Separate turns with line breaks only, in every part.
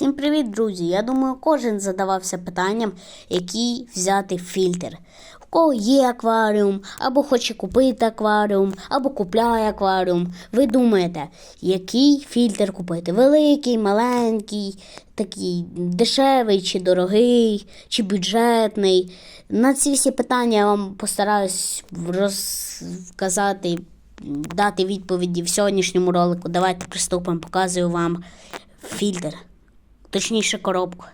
Всім привіт, друзі! Я думаю, кожен задавався питанням, який взяти фільтр. В кого є акваріум, або хоче купити акваріум, або купляє акваріум. Ви думаєте, який фільтр купити? Великий, маленький, такий дешевий чи дорогий, чи бюджетний? На ці всі питання я вам постараюсь розказати, дати відповіді в сьогоднішньому ролику. Давайте приступимо, показую вам фільтр точніше коробку.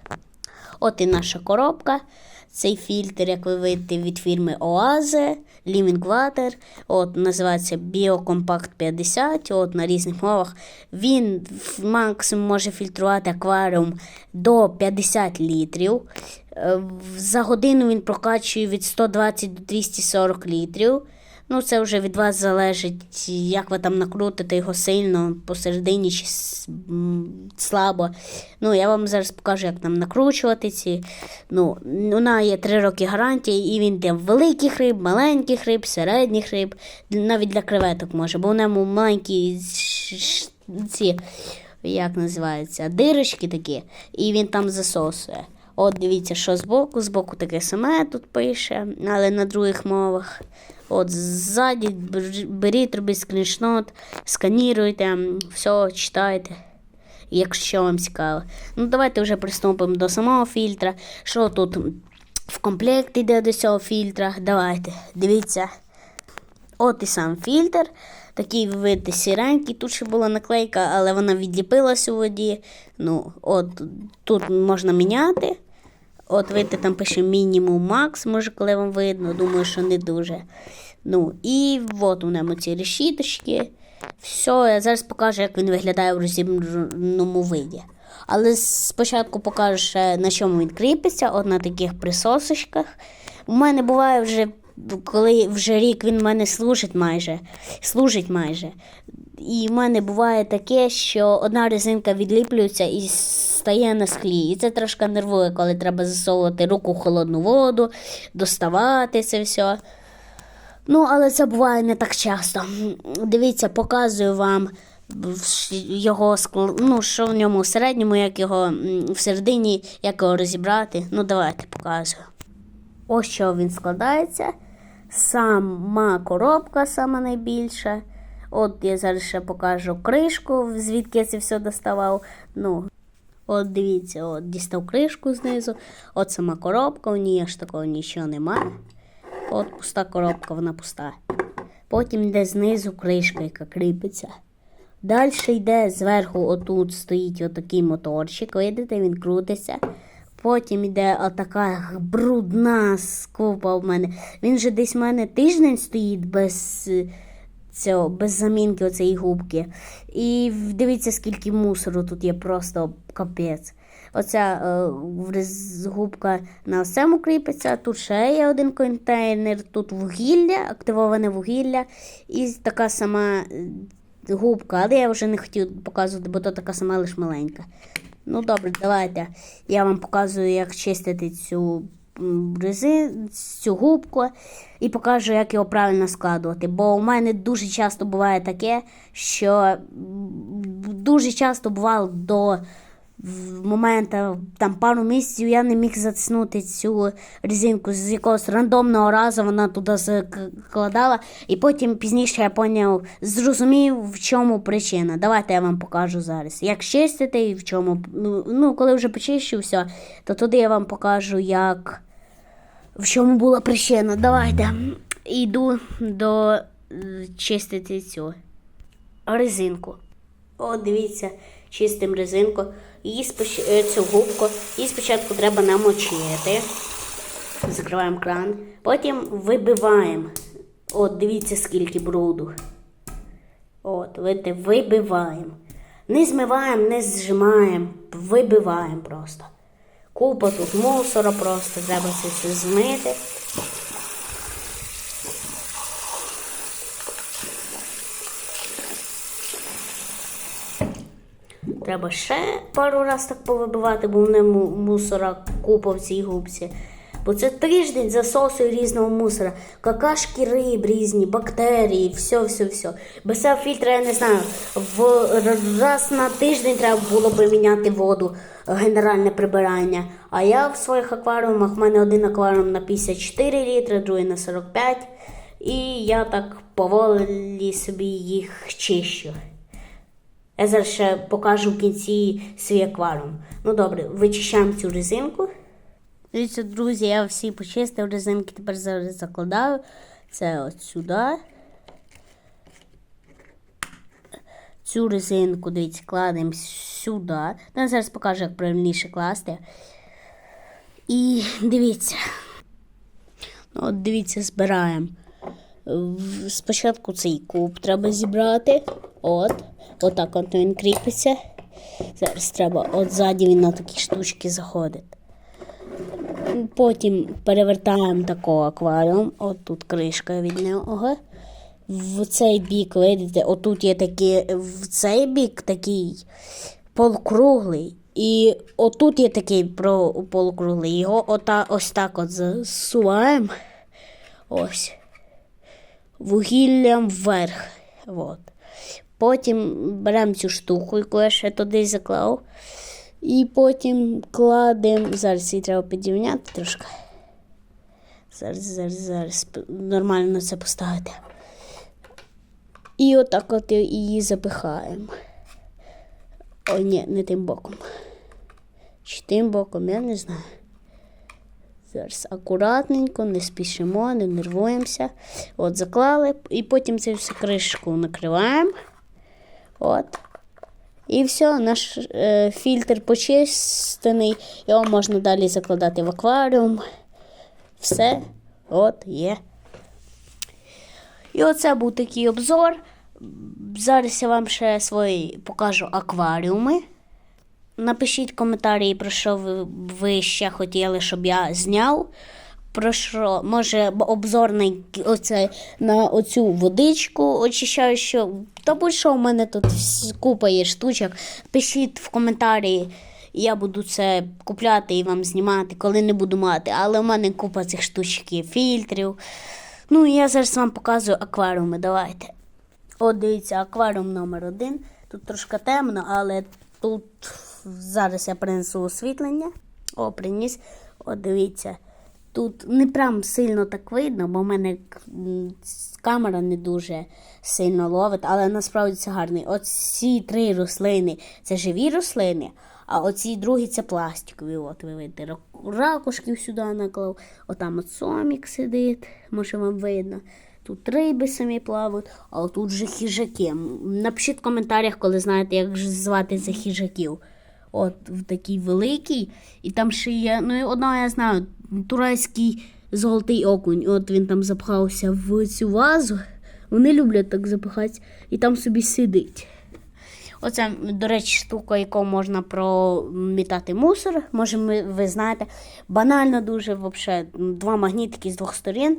От і наша коробка. Цей фільтр, як ви видите, від фірми Oaze, Living Water. От, називається BioCompact 50. От, на різних мовах. Він максимум може фільтрувати акваріум до 50 літрів. Е, За годину він прокачує від 120 до 240 літрів. Ну, це вже від вас залежить, як ви там накрутите його сильно посередині чи слабо. Ну, я вам зараз покажу, як нам накручувати ці. Ну, вона є 3 роки гарантії, і він для великих риб, маленьких риб, середніх риб, навіть для креветок може, бо в ньому маленькі ці, як називається, дирочки такі, і він там засосує. От дивіться, що збоку, збоку таке саме тут пише, але на других мовах. От ззаді беріть, робіть скріншот, сканіруйте, все читайте, якщо вам цікаво. Ну, давайте вже приступимо до самого фільтра. Що тут в комплект йде до цього фільтра? Давайте, дивіться. От і сам фільтр. Такий вид сіренький. Тут ще була наклейка, але вона відліпилась у воді. Ну, от тут можна міняти. От видите, там пише мінімум макс, може, коли вам видно, думаю, що не дуже. Ну, і от у ньому ці решіточки. Все, я зараз покажу, як він виглядає в розібраному виді. Але спочатку покажу на чому він кріпиться, от на таких присосочках. У мене буває вже, коли вже рік він в мене служить майже. Служить майже. І в мене буває таке, що одна резинка відліплюється і стає на склі. І це трошки нервує, коли треба засовувати руку в холодну воду, доставати це все. Ну, але це буває не так часто. Дивіться, показую вам його ну, що в ньому в середньому, як його всередині, як його розібрати. Ну, давайте показую. Ось що він складається. Сама коробка сама найбільша. От я зараз ще покажу кришку, звідки я це все доставав. Ну, от дивіться, от дістав кришку знизу. От сама коробка, у ній аж такого нічого немає. От пуста коробка, вона пуста. Потім йде знизу кришка, яка кріпиться. Далі йде зверху, отут стоїть отакий моторчик, видите, він крутиться. Потім йде отака брудна скупа в мене. Він же десь в мене тиждень стоїть без цього, без замінки оцієї губки. І дивіться, скільки мусору тут є, просто капець. Оця е, губка на цьому кріпиться, тут ще є один контейнер, тут вугілля, активоване вугілля, і така сама е, губка, але я вже не хотів показувати, бо то така сама лиш маленька. Ну добре, давайте. Я вам показую, як чистити цю рези, цю губку і покажу, як його правильно складувати. Бо у мене дуже часто буває таке, що дуже часто бувало до в моменту там пару місяців я не міг затиснути цю резинку з якогось рандомного разу вона туди закладала, і потім пізніше я поняв, зрозумів, в чому причина. Давайте я вам покажу зараз. Як чистити і в чому. Ну, ну коли вже почищу все, то туди я вам покажу, як в чому була причина. Давайте йду до е, чистити цю резинку. О, дивіться, чистим резинку. Її споч... е, цю губку. Її спочатку треба намочити. Закриваємо кран. Потім вибиваємо. От, дивіться, скільки бруду. От, видите, вибиваємо. Не змиваємо, не зжимаємо, вибиваємо просто. Купа тут мусора просто, треба це все змити. Треба ще пару раз так повибивати, бо в ньому мусора купа в цій губці. Бо це тиждень засосує різного мусора. Какашки риб різні, бактерії, все, все, все. Без цього фільтра я не знаю. В раз на тиждень треба було би міняти воду. генеральне прибирання. А я в своїх акваріумах, в мене один акваріум на 54 літри, другий на 45. І я так поволі собі їх чищу. Я зараз ще покажу в кінці свій акваріум. Ну добре, вичищаємо цю резинку. Дивіться, друзі, я всі почистив резинки, тепер зараз закладаю. Це от сюди. Цю резинку, дивіться, кладемо сюди. Ну, я зараз покажу, як правильніше класти. І дивіться. Ну, От дивіться, збираємо. Спочатку цей куб треба зібрати. От. Отак от він кріпиться. Зараз треба от ззаді він на такі штучки заходить. Потім перевертаємо такого акваріум. От тут кришка від нього. В цей бік, видите, отут є такі, в цей бік такий полукруглий. І отут є такий полукруглий. Його ота, ось так от засуваємо. Ось. Вугіллям вверх. От. Потім беремо цю штуку, яку я ще туди заклав. І потім кладемо. Зараз її треба підрівняти трошки. Зараз, зараз, зараз нормально це поставити. І отак от її запихаємо. О, ні, не тим боком. Чи тим боком, я не знаю. Зараз акуратненько, не спішимо, не нервуємося. От заклали, і потім цю всю кришку накриваємо. От. І все, наш е, фільтр почистений. Його можна далі закладати в акваріум. Все, от є. І оце був такий обзор. Зараз я вам ще свої покажу акваріуми. Напишіть коментарі, про що ви, ви ще хотіли, щоб я зняв. Про що, може, б- обзор на, оце, на оцю водичку очищаючу. Та будь-що в мене тут купа є штучок. Пишіть в коментарі, я буду це купляти і вам знімати, коли не буду мати. Але в мене купа цих штучок є, фільтрів. Ну, я зараз вам показую акваріуми. Давайте. От дивіться, акваріум номер один. Тут трошки темно, але тут зараз я принесу освітлення. О, приніс. От дивіться. Тут не прям сильно так видно, бо в мене камера не дуже сильно ловить, але насправді це гарний. Оці три рослини це живі рослини, а оці другі це пластикові. От ви видите, рак- ракушків сюди наклав. Отам от сомік сидить, може вам видно. Тут риби самі плавають, а тут же хижаки. Напишіть в коментарях, коли знаєте, як звати цих хижаків. От в такий великий. І там ще є, ну і одного я знаю, турецький золотий окунь. От він там запхався в цю вазу. Вони люблять так запихатися і там собі сидить. Оце, до речі, штука, якою можна промітати мусор. Може, ми, ви знаєте, банально дуже вообще, два магнітики з двох сторін.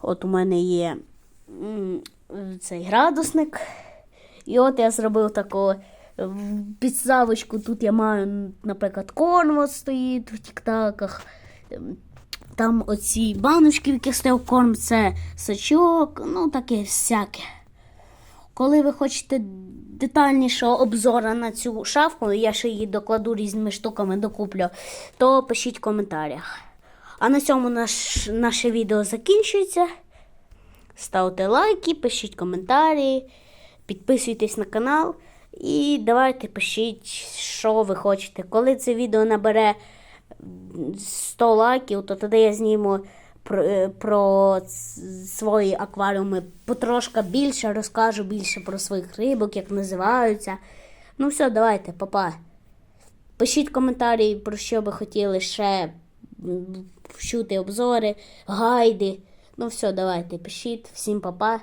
От у мене є цей градусник. І от я зробив таку е, підставочку. Тут я маю, наприклад, корм от стоїть в тіктаках. Ем, Там оці баночки, в яких стояв корм, це сачок, ну таке всяке. Коли ви хочете детальнішого обзору на цю шафку, я ще її докладу різними штуками докуплю, то пишіть в коментарях. А на цьому наш, наше відео закінчується. Ставте лайки, пишіть коментарі, підписуйтесь на канал і давайте пишіть, що ви хочете. Коли це відео набере 100 лайків, то тоді я зніму про, е, про свої акваріуми потрошка більше, розкажу більше про своїх рибок, як називаються. Ну все, давайте, папа. Пишіть коментарі, про що ви хотіли ще чути обзори, гайди. Ну все, давайте, пишіть. Всім папа.